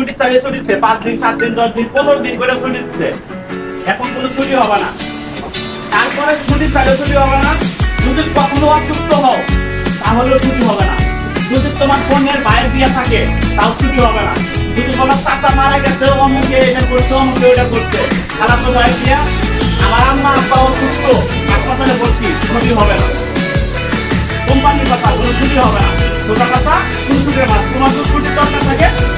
ছুটি চালিয়ে ছুটি দিচ্ছে পাঁচ দিন, সাত দিন, দশ দিন, পনেরো দিন করে ছুটি দিচ্ছে এখন কোনো ছুটি হবে না। তারপরে ছুটি চালিয়ে ছুটি হবে না। যদি কখনো অসুস্থ হও, তাহলেও ছুটি হবে না। যদি তোমার বোনের ভাইয়ের বিয়ে থাকে, তাও ছুটি হবে না। যদি তোমার চাচা মারা গেছে, অমুকে এটা করছে, অমুকে এটা করছে খালাতো ভাই বিয়া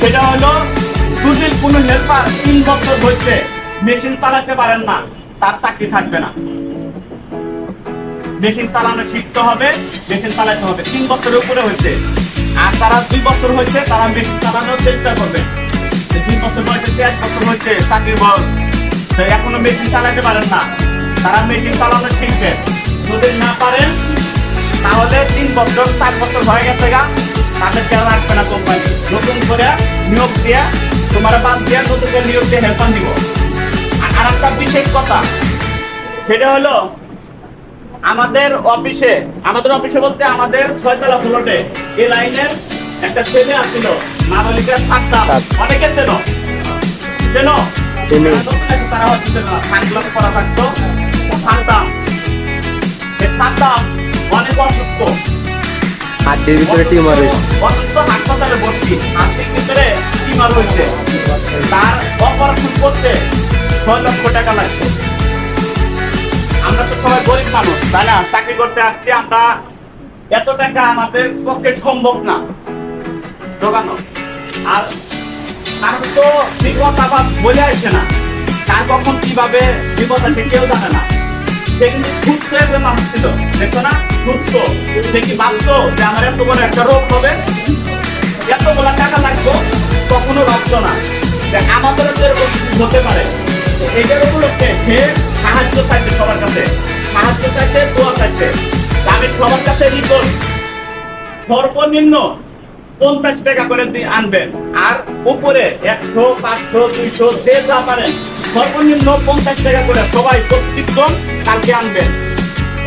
সেটা হলো যদি কোনো হেল্পার তিন বছর হচ্ছে মেশিন চালাতে পারেন না, তার চাকরি থাকবে না। মেশিন চালানো শিখতে হবে, মেশিন চালাতে হবে। তিন বছরের উপরে হয়েছে। আর তারা দুই বছর হয়েছে, তারা মেশিন চালানোর চেষ্টা করবে। দুই বছর বয়সে এক বছর হয়েছে, চাকরি তো এখনও মেশিন চালাতে পারেন না। তারা মেশিন চালানো শিখবে। যদি না পারেন, তাহলে তিন বছর, চার বছর হয়ে গেছে গা। তাদেরকে রাখবে না কোম্পানি। নতুন করে নিয়োগ দিয়ে তোমার বাদ দিয়ে নতুন করে নিয়োগ দিয়ে হেল্পার দিব আর একটা বিশেষ কথা সেটা হলো আমাদের অফিসে আমাদের অফিসে বলতে আমাদের ছয়তলা ফ্লোটে এই লাইনের একটা ছেলে আসছিল নাবালিকা সাতটা অনেকে চেনো? চেনো? তারা না। সানগ্লাস পরা থাকতো। সাতটাম এই সাতটাম অনেক অসুস্থ। হাড্ডির ভিতরে টিউমার হয়েছে। হাসপাতালে ভর্তি। হাতের ভিতরে টিমার হয়েছে। তার অপারেশন করতে ছয় লক্ষ টাকা লাগছে আমরা তো সবাই গরিব মানুষ, তাই না? চাকরি করতে আসছি, আমরা এত টাকা আমাদের পক্ষে সম্ভব না। ঢোকানো। আর আর তো বিপদ আবার বলে আসছে না। কার কখন কীভাবে বিপদ আছে কেউ জানে না। সে কিন্তু সুস্থ মানুষ ছিল, দেখো না? সুস্থ সে কি যে আমার এত বড় একটা রোগ হবে? এতগুলা টাকা লাগতো কখনো ভাবতো না। যে এরকম হতে পারে। তো উপলক্ষে সে সাহায্য চাইছে সবার কাছে। সাহায্য চাইছে, দোয়া চাইছে। আমি সবার কাছে রিপোর্ট। সর্বনিম্ন পঞ্চাশ টাকা করে আনবেন। আর উপরে একশো, পাঁচশো, দুইশো, যে যা পারেন, সর্বনিম্ন পঞ্চাশ টাকা করে সবাই প্রত্যেকজন কালকে আনবেন।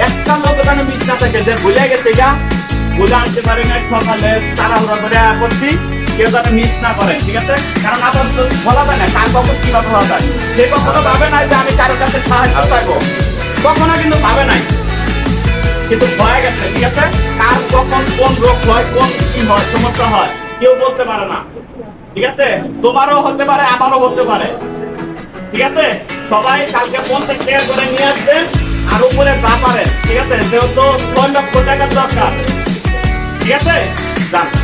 একটা ওখানে মিস না থাকে যে ভুলে গেছে গা। আনতে না সকালে, তাড়াহুড়া করে করছি কেউ মিস না করে, ঠিক আছে? কারণ তো বলা যায় না, কার কখন যায় সে কখনো ভাবে যে আমি কারোর কাছে সাহায্য কখনো কিন্তু ভাবে নাই। কিন্তু হয়ে গেছে, ঠিক আছে? কার কখন কোন রোগ হয়, কোন কি হয়, সমস্যা হয়, কেউ বলতে পারে না। ঠিক আছে? তোমারও হতে পারে, আমারও হতে পারে। ঠিক আছে? সবাই কালকে পঞ্চাশ টাকা করে নিয়ে আসবেন আর উপরে যা পারেন। ঠিক আছে? যেহেতু ছয় লক্ষ টাকার দরকার। ঠিক আছে? যান।